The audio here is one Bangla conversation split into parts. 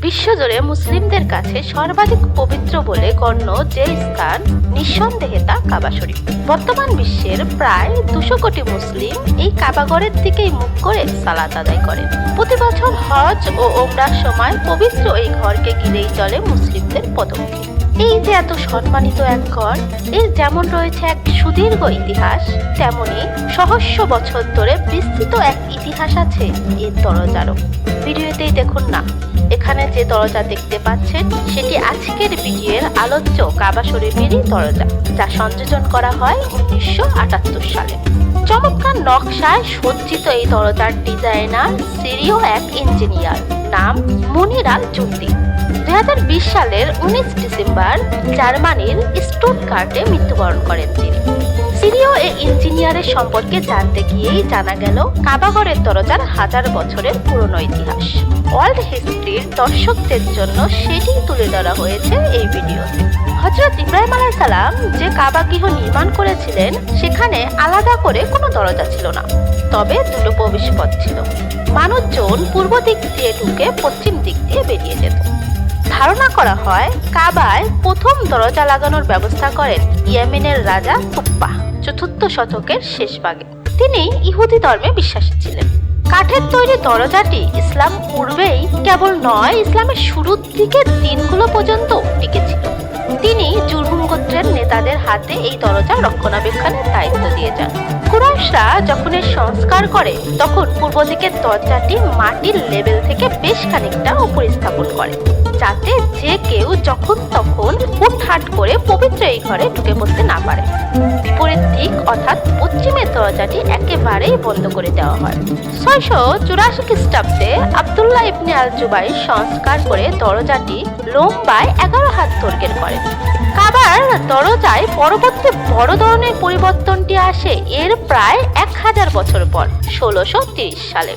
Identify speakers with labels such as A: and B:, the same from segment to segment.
A: বিশ্বজুড়ে মুসলিমদের কাছে সর্বাধিক পবিত্র বলে গণ্য যে স্থান নিঃসন্দেহে তা কাবা শরীফ। বর্তমান বিশ্বের প্রায় দুশো কোটি মুসলিম এই কাবাগরের দিকেই মুখ করে সালাত আদায় করে প্রতি বছর হজ ও ওমরার সময় পবিত্র এই ঘরকে ঘিরেই চলে মুসলিমদের পদক্ষেপ এই যে এত সম্মানিত এক ঘর এর যেমন রয়েছে এক সুদীর্ঘ ইতিহাস, তেমনি সহস্র বছর ধরে বিস্তৃত এক ইতিহাস আছে এর দরজারও। ভিডিওতেই দেখুন না, এখানে যে দরজা দেখতে পাচ্ছেন, সেটি আজকের ভিডিওর আলোচ্য কাবা শরীফেরই দরজা, যা সংযোজন করা হয় উনিশশো আটাত্তর সালে। চমৎকার নকশায় সজ্জিত এই দরজার ডিজাইনার সিরিয় এক ইঞ্জিনিয়ার। নাম মনিরাজ চুক্তি। দুই হাজার বিশ সালের উনিশ ডিসেম্বর জার্মানির স্টুটগার্টে মৃত্যুবরণ করেন তিনি। সিরিয় এই ইঞ্জিনিয়ারের সম্পর্কে জানতে গিয়েই জানা গেল কাবাগরের দরজার হাজার বছরের পুরনো ইতিহাস। ওয়ার্ল্ড হিস্ট্রির দর্শকদের জন্য সেটি তুলে ধরা হয়েছে এই ভিডিওতে। হজরত ইব্রাহিম আলাই সালাম যে কাবা গৃহ নির্মাণ করেছিলেন, সেখানে আলাদা করে কোনো দরজা ছিল না, তবে দুটো প্রবেশপথ ছিল। মানুষজন পূর্ব দিক দিয়ে ঢুকে পশ্চিম দিক দিয়ে বেরিয়ে যেত। ধারণা করা হয়, কাবায় প্রথম দরজা লাগানোর ব্যবস্থা করেন ইয়েমেনের রাজা তুপ্পা চতুর্থ শতকের শেষ ভাগে। তিনি ইহুদি ধর্মে বিশ্বাসী ছিলেন। কাঠের তৈরি দরজাটি ইসলাম পূর্বেই কেবল নয়, ইসলামের শুরুর দিকে দিনগুলো পর্যন্ত টিকেছিল তিনি জুরহুম গোত্রের নেতাদের হাতে এই দরজা রক্ষণাবেক্ষণের দায়িত্ব দিয়ে যান। কুরাইশরা যখন এর সংস্কার করে, তখন পূর্ব দিকের দরজাটি মাটির লেভেল থেকে বেশ খানিকটা উপরে স্থাপন করে, যাতে যে কেউ যখন তখন হুটহাট করে পবিত্র এই ঘরে ঢুকে পড়তে না পারে। বিপরীত দিক অর্থাৎ পশ্চিমের দরজাটি একেবারেই বন্ধ করে দেওয়া হয়। ছয়শো চুরাশি খ্রিস্টাব্দে আবদুল্লাহ ইবনে আল জুবাই সংস্কার করে দরজাটি লম্বায় এগারো হাত দৈর্ঘ্যের করেন কাবার দরজায় পরবর্তী বড় ধরনের পরিবর্তনটি আসে এর প্রায় এক হাজার বছর পর, ষোলোশো তিরিশ সালে।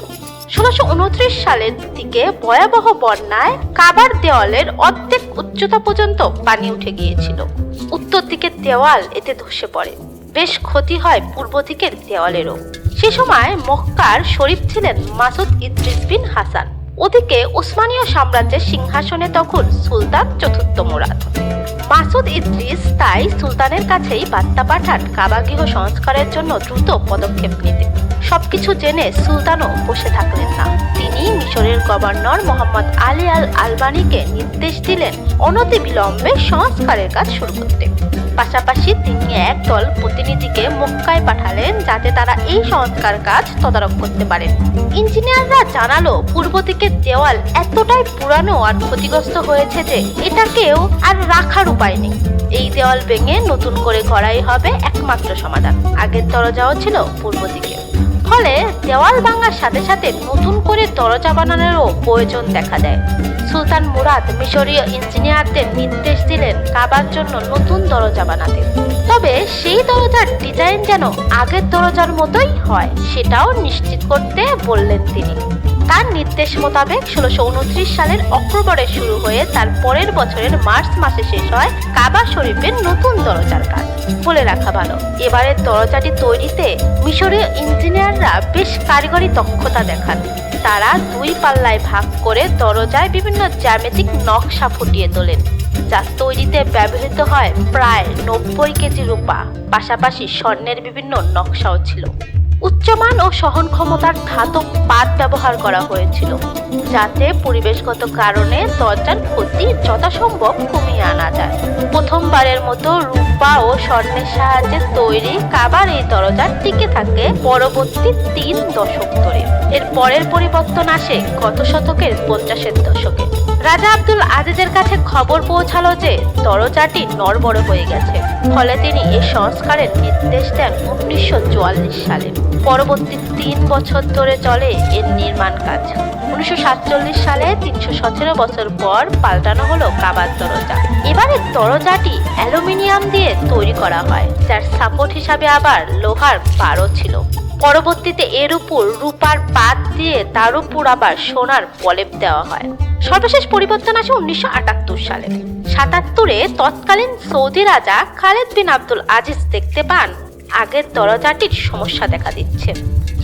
A: ষোলোশো উনত্রিশ সালের দিকে ভয়াবহ বন্যায় কাবার দেওয়ালের অর্ধেক উচ্চতা পর্যন্ত পানি উঠে গিয়েছিল। উত্তর দিকের দেওয়াল এতে ধসে পড়ে। বেশ ক্ষতি হয় পূর্ব দিকের দেওয়ালেরও। সে সময় মক্কার শরীফ ছিলেন মাসুদ ইদ্রিস বিন হাসান। ওদিকে উসমানীয় সাম্রাজ্যের সিংহাসনে তখন সুলতান চতুর্থ মুরাদ। মাসুদ ইদ্রিস তাই সুলতানের কাছেই বার্তা পাঠান কাবাগৃহ সংস্কারের জন্য দ্রুত পদক্ষেপ নিতে। সবকিছু জেনে সুলতানও বসে থাকলেন না। তিনি মিশরের গভর্নর মোহাম্মদ আলী আল আলবানিকে নির্দেশ দিলেন অনতি বিলম্বে সংস্কারের কাজ শুরু করতে। পাশাপাশি তিনি একদল প্রতিনিধিকে মক্কায় পাঠালেন যাতে তারা এই সংস্কার কাজ তদারক করতে পারেন। ইঞ্জিনিয়াররা জানালো, পূর্ব দিকের দেওয়াল এতটাই পুরানো আর ক্ষতিগ্রস্ত হয়েছে যে এটাকেও আর রাখার উপায় নেই। এই দেওয়াল ভেঙে নতুন করে করাই হবে একমাত্র সমাধান। আগের দরজাও ছিল পূর্ব দিকে। ফলে দেওয়াল ভাঙার সাথে সাথে নতুন করে দরজা বানানোরও প্রয়োজন দেখা দেয়। সুলতান মুরাদ মিশরীয় ইঞ্জিনিয়ারদের নির্দেশ দিলেন কাবার জন্য নতুন দরজা বানাতে। তবে সেই দরজার ডিজাইন যেন আগের দরজার মতোই হয়, সেটাও নিশ্চিত করতে বললেন তিনি। তার নির্দেশ মোতাবেক ষোলোশো উনত্রিশ সালের অক্টোবরে শুরু হয়ে তার পরের বছরের মার্চ মাসে শেষ হয় কাবা শরীফের নতুন দরজার কাজ। বলে রাখা ভালো। এবারের দরজাটি তৈরিতে মিশরীয় ইঞ্জিনিয়াররা বেশ কারিগরি দক্ষতা দেখান। তারা দুই পাল্লায় ভাগ করে দরজায় বিভিন্ন জ্যামিতিক নকশা ফুটিয়ে তোলেন, যা তৈরিতে ব্যবহৃত হয় প্রায় নব্বই কেজি রূপা। পাশাপাশি স্বর্ণের বিভিন্ন নকশাও ছিল। উচ্চমান ও সহন ক্ষমতার ধাতব পাত ব্যবহার করা হয়েছিল, যাতে পরিবেশগত কারণে দরজার ক্ষতি যথাসম্ভব কমিয়ে আনা যায়। প্রথমবারের মতো রূপা ও স্বর্ণের সাহায্যে তৈরি কাবার এই দরজা টিকে থাকে পরবর্তী তিন দশক ধরে। এর পরের পরিবর্তন আসে গত শতকের পঞ্চাশের দশকে। রাজা আব্দুল আজিজের কাছে খবর পৌঁছালো যে দরজাটি নড়বড় হয়ে গেছে। ফলে তিনি এ সংস্কারের নির্দেশ দেন উনিশশো সালে। পরবর্তী তিন বছর ধরে চলে এর নির্মাণ কাজ। উনিশশো সাতচল্লিশ সালে তিনশো সতেরো বছর পর পাল্টানো হলো কাবার দরজা। এবারে দরজাটি অ্যালুমিনিয়াম দিয়ে তৈরি করা হয়, যার সাপোর্ট হিসাবে আবার লোহার বারও ছিল। পরবর্তীতে এর উপর রূপার পাত দিয়ে তার উপর আবার সোনার প্রলেপ দেওয়া হয়। সর্বশেষ পরিবর্তন আসে উনিশশো আটাত্তর সালে। সাতাত্তরে তৎকালীন সৌদি রাজা খালেদ বিন আব্দুল আজিজ দেখতে পান, আগের দরজাটির সমস্যা দেখা দিচ্ছে।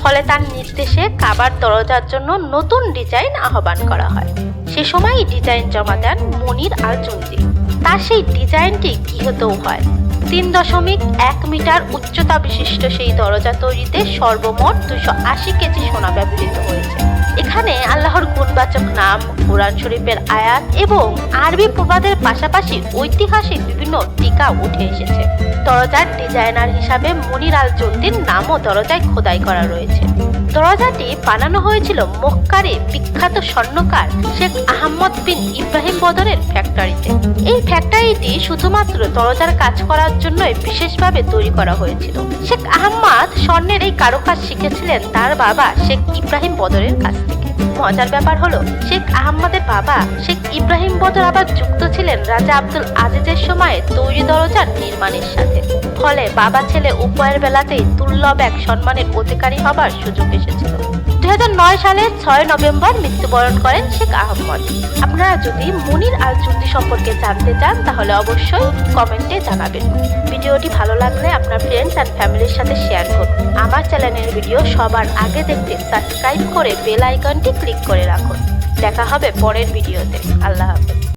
A: ফলে তার নির্দেশে কাবার দরজার জন্য নতুন ডিজাইন আহ্বান করা হয়। সে সময়ই ডিজাইন জমা দেন মনির আর জুন্দি তার সেই ডিজাইনটি কি হতেও হয়। তিন দশমিক এক মিটার উচ্চতা বিশিষ্ট সেই দরজা তৈরিতে সর্বমোট দুশো আশি কেজি সোনা ব্যবহৃত হয়েছে। এখানে আল্লাহর গুণবাচক নাম, কোরআন শরীফের আয়াত এবং আরবি প্রবাদের পাশাপাশি ঐতিহাসিক বিভিন্ন টিকা উঠে এসেছে। দরজার ডিজাইনার হিসাবে মনির আল জন্দির নামও দরজায় খোদাই করা রয়েছে। দরজাটি বানানো হয়েছিল মক্কারে বিখ্যাত স্বর্ণকার শেখ আহমদ বিন ইব্রাহিম বদরের ফ্যাক্টরিতে। এই ফ্যাক্টরিটি শুধুমাত্র দরজার কাজ করার জন্যই বিশেষভাবে তৈরি করা হয়েছিল। শেখ আহমদ স্বর্ণের এই কারুকাজ শিখেছিলেন তার বাবা শেখ ইব্রাহিম বদরের কাছ মজার ব্যাপার হলো, শেখ আহম্মদের বাবা শেখ ইব্রাহিম বদর আবার যুক্ত ছিলেন রাজা আব্দুল আজিজের সময়ে তৈরি দরজার নির্মাণের সাথে। ফলে বাবা ছেলে উপায়ের বেলাতেই দুর্লভ এক সম্মানের অধিকারী হবার সুযোগ এসেছিল। দু হাজার নয় সালের ছয় নভেম্বর মৃত্যুবরণ করেন শেখ আহমদ। আপনারা যদি মুনির আল চুক্তি সম্পর্কে জানতে চান, তাহলে অবশ্যই কমেন্টে জানাবেন। ভিডিওটি ভালো লাগলে আপনার ফ্রেন্ডস অ্যান্ড ফ্যামিলির সাথে শেয়ার করুন। আমার চ্যানেলের ভিডিও সবার আগে দেখতে সাবস্ক্রাইব করে বেল আইকনটি ক্লিক করে রাখুন। দেখা হবে পরের ভিডিওতে আল্লাহ হাফেজ।